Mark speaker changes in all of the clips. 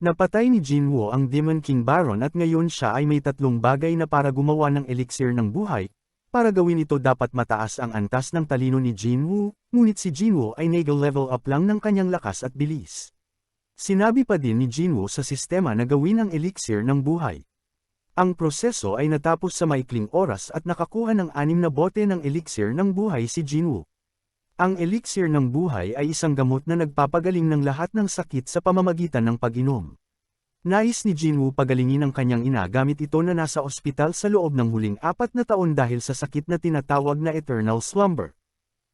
Speaker 1: Napatay ni Jinwoo ang Demon King Baron at ngayon siya ay may tatlong bagay na para gumawa ng elixir ng buhay. Para gawin ito dapat mataas ang antas ng talino ni Jinwoo, ngunit si Jinwoo ay nag-level up lang ng kanyang lakas at bilis. Sinabi pa din ni Jinwoo sa sistema na gawin ang elixir ng buhay. Ang proseso ay natapos sa maikling oras at nakakuha ng anim na bote ng elixir ng buhay si Jinwoo. Ang elixir ng buhay ay isang gamot na nagpapagaling ng lahat ng sakit sa pamamagitan ng pag-inom. Nais ni Jinwoo pagalingin ang kanyang ina gamit ito na nasa ospital sa loob ng huling apat na taon dahil sa sakit na tinatawag na eternal slumber.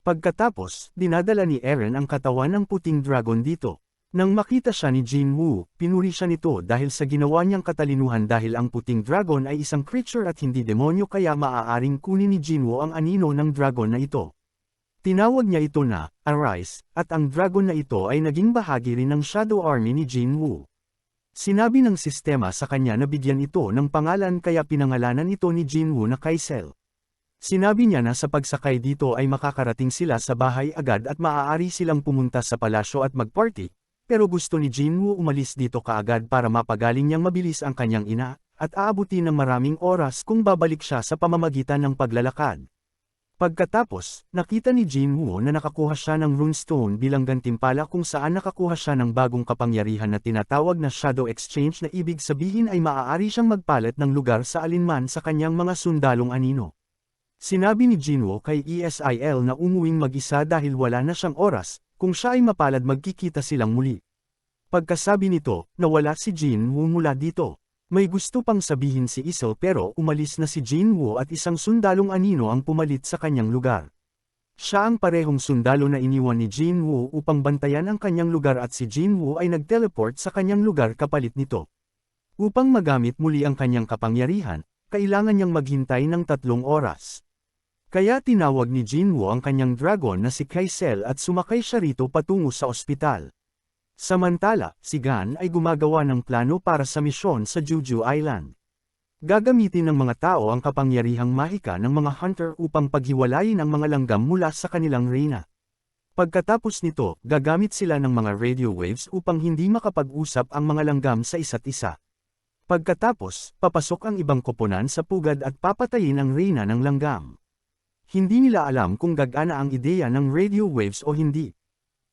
Speaker 1: Pagkatapos, dinadala ni Eren ang katawan ng puting dragon dito. Nang makita siya ni Jinwoo, pinuri siya nito dahil sa ginawa niyang katalinuhan dahil ang puting dragon ay isang creature at hindi demonyo kaya maaaring kunin ni Jinwoo ang anino ng dragon na ito. Tinawag niya ito na, Arise, at ang dragon na ito ay naging bahagi rin ng Shadow Army ni Jin Woo. Sinabi ng sistema sa kanya na bigyan ito ng pangalan kaya pinangalanan ito ni Jin Woo na Kaisel. Sinabi niya na sa pagsakay dito ay makakarating sila sa bahay agad at maaari silang pumunta sa palasyo at magparty, pero gusto ni Jin Woo umalis dito kaagad para mapagaling niyang mabilis ang kanyang ina, at aabuti ng maraming oras kung babalik siya sa pamamagitan ng paglalakad. Pagkatapos, nakita ni Jin Woo na nakakuha siya ng runestone bilang gantimpala kung saan nakakuha siya ng bagong kapangyarihan na tinatawag na Shadow Exchange na ibig sabihin ay maaari siyang magpalit ng lugar sa alinman sa kanyang mga sundalong anino. Sinabi ni Jinwoo kay ESIL na umuwing mag-isa dahil wala na siyang oras, kung siya ay mapalad magkikita silang muli. Pagkasabi nito, nawala si Jinwoo mula dito. May gusto pang sabihin si Isel pero umalis na si Jinwoo at isang sundalong anino ang pumalit sa kanyang lugar. Siya ang parehong sundalo na iniwan ni Jinwoo upang bantayan ang kanyang lugar at si Jinwoo ay nag-teleport sa kanyang lugar kapalit nito. Upang magamit muli ang kanyang kapangyarihan, kailangan niyang maghintay ng tatlong oras. Kaya tinawag ni Jinwoo ang kanyang dragon na si Kaisel at sumakay siya rito patungo sa ospital. Samantala, si Gan ay gumagawa ng plano para sa misyon sa Juju Island. Gagamitin ng mga tao ang kapangyarihang mahika ng mga hunter upang paghiwalayin ang mga langgam mula sa kanilang reyna. Pagkatapos nito, gagamit sila ng mga radio waves upang hindi makapag-usap ang mga langgam sa isa't isa. Pagkatapos, papasok ang ibang koponan sa pugad at papatayin ang reyna ng langgam. Hindi nila alam kung gagana ang ideya ng radio waves o hindi.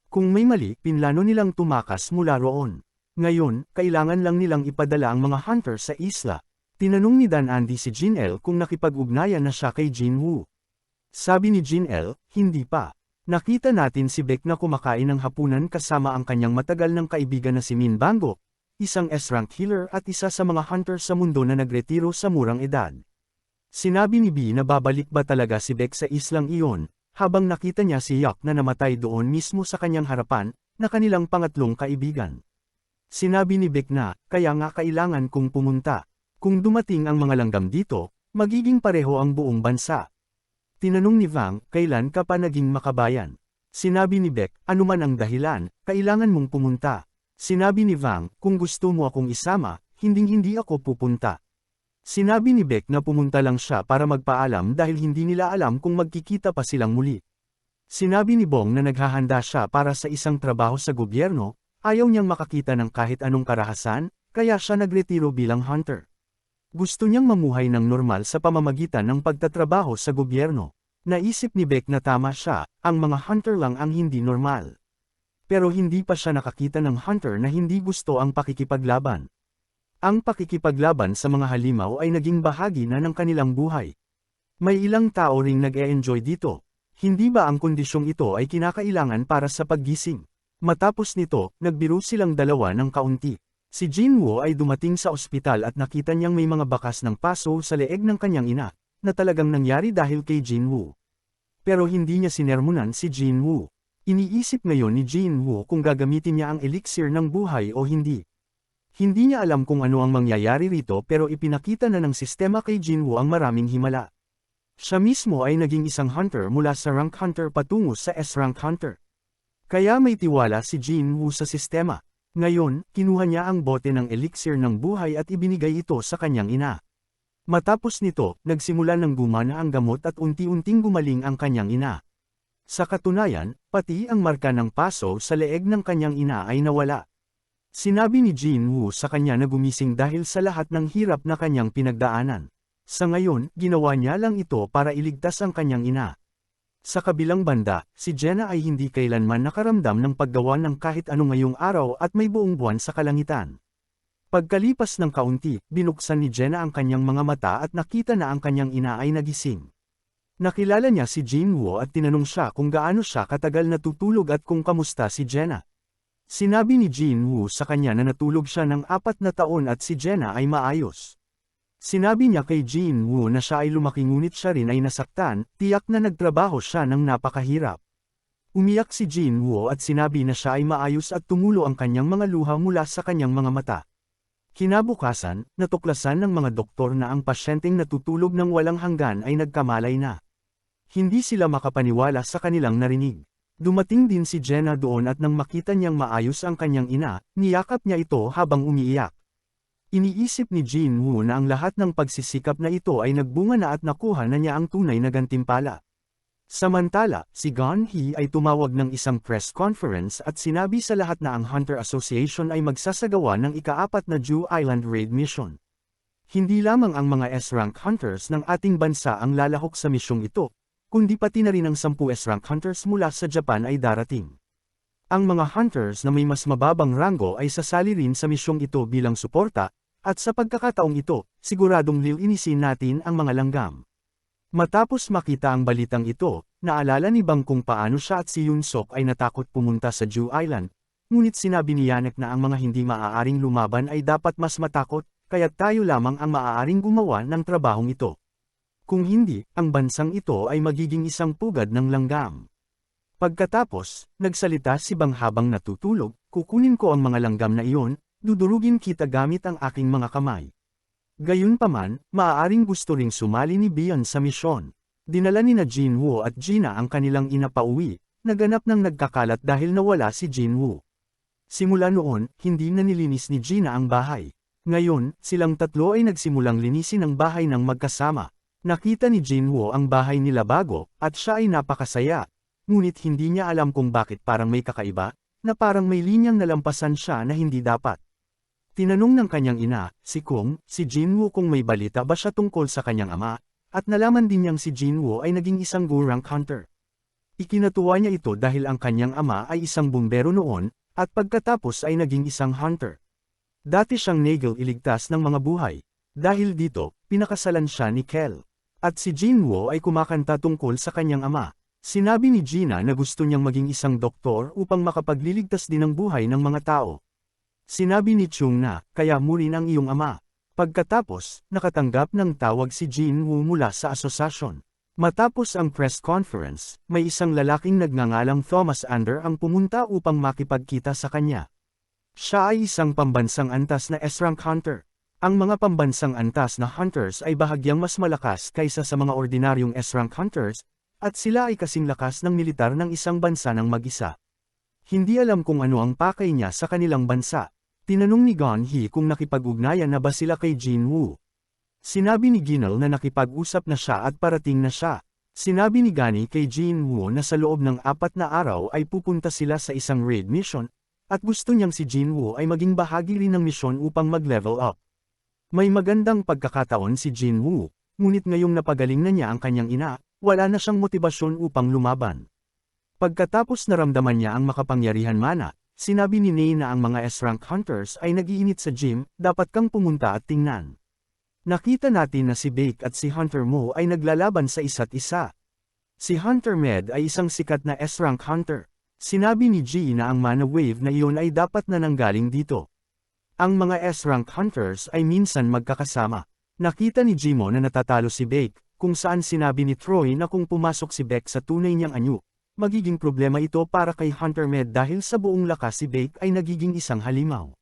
Speaker 1: Kung may mali, pinlano nilang tumakas mula roon. Ngayon, kailangan lang nilang ipadala ang mga hunter sa isla. Tinanong ni Dan Andy si Jin L kung nakipag-ugnayan na siya kay Jin Woo. Sabi ni Jin L, hindi pa. Nakita natin si Beck na kumakain ng hapunan kasama ang kanyang matagal ng kaibigan na si Min Bango, isang S-rank healer at isa sa mga hunter sa mundo na nagretiro sa murang edad. Sinabi ni B na babalik ba talaga si Beck sa islang iyon, habang nakita niya si Yak na namatay doon mismo sa kanyang harapan, na kanilang pangatlong kaibigan. Sinabi ni Beck na, kaya nga kailangan kong pumunta. Kung dumating ang mga langgam dito, magiging pareho ang buong bansa. Tinanong ni Vang, kailan ka pa naging makabayan? Sinabi ni Beck, anuman ang dahilan, kailangan mong pumunta. Sinabi ni Vang, kung gusto mo akong isama, hinding-hindi ako pupunta. Sinabi ni Beck na pumunta lang siya para magpaalam dahil hindi nila alam kung magkikita pa silang muli. Sinabi ni Bong na naghahanda siya para sa isang trabaho sa gobyerno, ayaw niyang makakita ng kahit anong karahasan, kaya siya nagretiro bilang hunter. Gusto niyang mamuhay ng normal sa pamamagitan ng pagtatrabaho sa gobyerno. Naisip ni Beck na tama siya, ang mga hunter lang ang hindi normal. Pero hindi pa siya nakakita ng hunter na hindi gusto ang pakikipaglaban. Ang pakikipaglaban sa mga halimaw ay naging bahagi na ng kanilang buhay. May ilang tao ring nag-e-enjoy dito. Hindi ba ang kondisyong ito ay kinakailangan para sa paggising? Matapos nito, nagbiro silang dalawa ng kaunti. Si Jinwoo ay dumating sa ospital at nakita niyang may mga bakas ng paso sa leeg ng kanyang ina, na talagang nangyari dahil kay Jinwoo. Pero hindi niya sinermonan si Jinwoo. Iniisip ngayon ni Jinwoo kung gagamitin niya ang elixir ng buhay o hindi. Hindi niya alam kung ano ang mangyayari rito pero ipinakita na ng sistema kay Jinwoo ang maraming himala. Siya mismo ay naging isang hunter mula sa rank hunter patungo sa S-rank hunter. Kaya may tiwala si Jinwoo sa sistema. Ngayon, kinuha niya ang bote ng elixir ng buhay at ibinigay ito sa kanyang ina. Matapos nito, nagsimula ng gumana ang gamot at unti-unting gumaling ang kanyang ina. Sa katunayan, pati ang marka ng paso sa leeg ng kanyang ina ay nawala. Sinabi ni Jin Woo sa kanya na gumising dahil sa lahat ng hirap na kanyang pinagdaanan. Sa ngayon, ginawa niya lang ito para iligtas ang kanyang ina. Sa kabilang banda, si Jenna ay hindi kailanman nakaramdam ng paggawa ng kahit ano ngayong araw at may buong buwan sa kalangitan. Pagkalipas ng kaunti, binuksan ni Jenna ang kanyang mga mata at nakita na ang kanyang ina ay nagising. Nakilala niya si Jin Woo at tinanong siya kung gaano siya katagal natutulog at kung kamusta si Jenna. Sinabi ni Jin Woo sa kanya na natulog siya ng apat na taon at si Jenna ay maayos. Sinabi niya kay Jin Woo na siya ay lumaki ngunit siya rin ay nasaktan, tiyak na nagtrabaho siya ng napakahirap. Umiyak si Jin Woo at sinabi na siya ay maayos at tumulo ang kanyang mga luha mula sa kanyang mga mata. Kinabukasan, natuklasan ng mga doktor na ang pasyenteng natutulog ng walang hanggan ay nagkamalay na. Hindi sila makapaniwala sa kanilang narinig. Dumating din si Jenna doon at nang makita niyang maayos ang kanyang ina, niyakap niya ito habang umiiyak. Iniisip ni Jin Woo na ang lahat ng pagsisikap na ito ay nagbunga na at nakuha na niya ang tunay na gantimpala. Samantala, si Gon Hee ay tumawag ng isang press conference at sinabi sa lahat na ang Hunter Association ay magsasagawa ng ikaapat na Jew Island Raid Mission. Hindi lamang ang mga S-rank hunters ng ating bansa ang lalahok sa misyong ito, kundi pati na rin ang 10 S-rank hunters mula sa Japan ay darating. Ang mga hunters na may mas mababang rango ay sasali rin sa misyong ito bilang suporta, at sa pagkakataong ito, siguradong lilinisin natin ang mga langgam. Matapos makita ang balitang ito, naalala ni Bang kung paano siya at si Yun Sok ay natakot pumunta sa Jew Island, ngunit sinabi ni Yanek na ang mga hindi maaaring lumaban ay dapat mas matakot, kaya't tayo lamang ang maaaring gumawa ng trabahong ito. Kung hindi, ang bansang ito ay magiging isang pugad ng langgam. Pagkatapos, nagsalita si Bang habang natutulog, kukunin ko ang mga langgam na iyon, dudurugin kita gamit ang aking mga kamay. Gayunpaman, maaaring gusto ring sumali ni Bian sa misyon. Dinala ni na Jin Woo at Gina ang kanilang ina pauwi, naganap ng nagkakalat dahil nawala si Jin Woo. Simula noon, hindi na nilinis ni Gina ang bahay. Ngayon, silang tatlo ay nagsimulang linisin ang bahay ng magkasama. Nakita ni Jinwoo ang bahay nila bago, at siya ay napakasaya. Ngunit hindi niya alam kung bakit parang may kakaiba, na parang may linyang nalampasan siya na hindi dapat. Tinanong ng kanyang ina, si Kung, si Jinwoo kung may balita ba siya tungkol sa kanyang ama, at nalaman din niyang si Jinwoo ay naging isang go-rank hunter. Ikinatuwa niya ito dahil ang kanyang ama ay isang bumbero noon, at pagkatapos ay naging isang hunter. Dati siyang Nagel iligtas ng mga buhay. Dahil dito, pinakasalan siya ni Kel. At si Jinwoo ay kumakanta tungkol sa kanyang ama. Sinabi ni Gina na gusto niyang maging isang doktor upang makapagliligtas din ng buhay ng mga tao. Sinabi ni Chung na, kaya mo rin ang iyong ama. Pagkatapos, nakatanggap ng tawag si Jinwoo mula sa asosasyon. Matapos ang press conference, may isang lalaking nagngangalang Thomas Ander ang pumunta upang makipagkita sa kanya. Siya ay isang pambansang antas na S-rank hunter. Ang mga pambansang antas na hunters ay bahagyang mas malakas kaysa sa mga ordinaryong S-rank hunters, at sila ay kasing lakas ng militar ng isang bansa ng mag-isa. Hindi alam kung ano ang pakay niya sa kanilang bansa. Tinanong ni Gon Hee kung nakipag-ugnayan na ba sila kay Jin Woo. Sinabi ni Ginal na nakipag-usap na siya at parating na siya. Sinabi ni Gani kay Jin Woo na sa loob ng apat na araw ay pupunta sila sa isang raid mission, at gusto niyang si Jin Woo ay maging bahagi rin ng misyon upang mag-level up. May magandang pagkakataon si Jin Woo, ngunit ngayong napagaling na niya ang kanyang ina, wala na siyang motibasyon upang lumaban. Pagkatapos naramdaman niya ang makapangyarihan mana, sinabi ni Ney na ang mga S-rank hunters ay nagiinit sa gym, dapat kang pumunta at tingnan. Nakita natin na si Bake at si Hunter Mo ay naglalaban sa isa't isa. Si Hunter Med ay isang sikat na S-rank hunter. Sinabi ni G na ang mana wave na iyon ay dapat na nanggaling dito. Ang mga S-rank hunters ay minsan magkakasama. Nakita ni Jimo na natatalo si Beck, kung saan sinabi ni Troy na kung pumasok si Beck sa tunay niyang anyo, magiging problema ito para kay Hunter Med dahil sa buong lakas si Beck ay nagiging isang halimaw.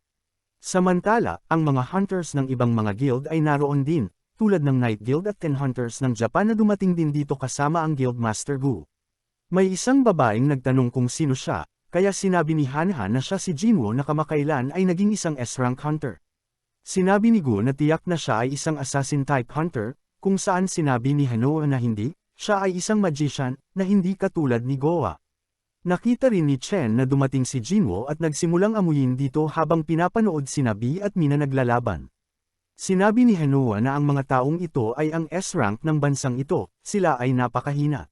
Speaker 1: Samantala, ang mga hunters ng ibang mga guild ay naroon din, tulad ng Night Guild at Ten Hunters ng Japan na dumating din dito kasama ang Guild Master Gu. May isang babaeng nagtanong kung sino siya, kaya sinabi ni Hanha na siya si Jinwoo na kamakailan ay naging isang S-rank hunter. Sinabi ni Gu na tiyak na siya ay isang assassin-type hunter, kung saan sinabi ni Hanoa na hindi, siya ay isang magician, na hindi katulad ni Goa. Nakita rin ni Chen na dumating si Jinwo at nagsimulang amuyin dito habang pinapanood si Nabi at Mina naglalaban. Sinabi ni Hanua na ang mga taong ito ay ang S-rank ng bansang ito, sila ay napakahina.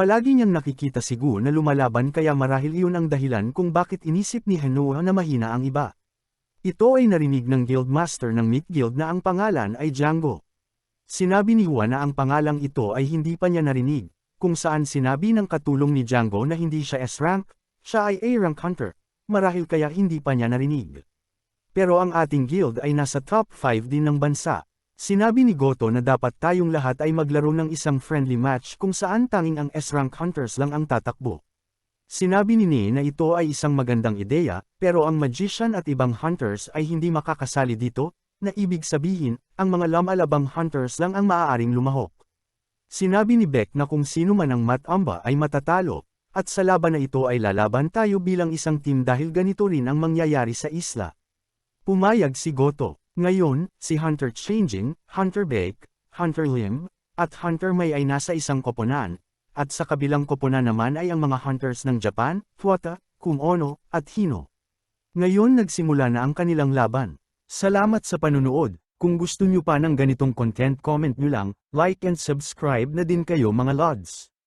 Speaker 1: Palagi niyang nakikita si Gu na lumalaban kaya marahil iyon ang dahilan kung bakit inisip ni Hanua na mahina ang iba. Ito ay narinig ng Guildmaster ng Meat Guild na ang pangalan ay Django. Sinabi ni Hua na ang pangalang ito ay hindi pa niya narinig, kung saan sinabi ng katulong ni Django na hindi siya S-rank, siya ay A-rank hunter, marahil kaya hindi pa niya narinig. Pero ang ating guild ay nasa top 5 din ng bansa. Sinabi ni Goto na dapat tayong lahat ay maglaro ng isang friendly match kung saan tanging ang S-rank hunters lang ang tatakbo. Sinabi ni Ne na ito ay isang magandang ideya, pero ang magician at ibang hunters ay hindi makakasali dito, na ibig sabihin, ang mga lamalabang hunters lang ang maaaring lumahok. Sinabi ni Beck na kung sino man ang matamba ay matatalo, at sa laban na ito ay lalaban tayo bilang isang team dahil ganito rin ang mangyayari sa isla. Pumayag si Goto. Ngayon, si Hunter Changing, Hunter Beck, Hunter Lim, at Hunter May ay nasa isang koponan, at sa kabilang koponan naman ay ang mga hunters ng Japan, Fuata, Kumono, at Hino. Ngayon nagsimula na ang kanilang laban. Salamat sa panunood. Kung gusto nyo pa ng ganitong content comment nyo lang, like and subscribe na din kayo mga lods.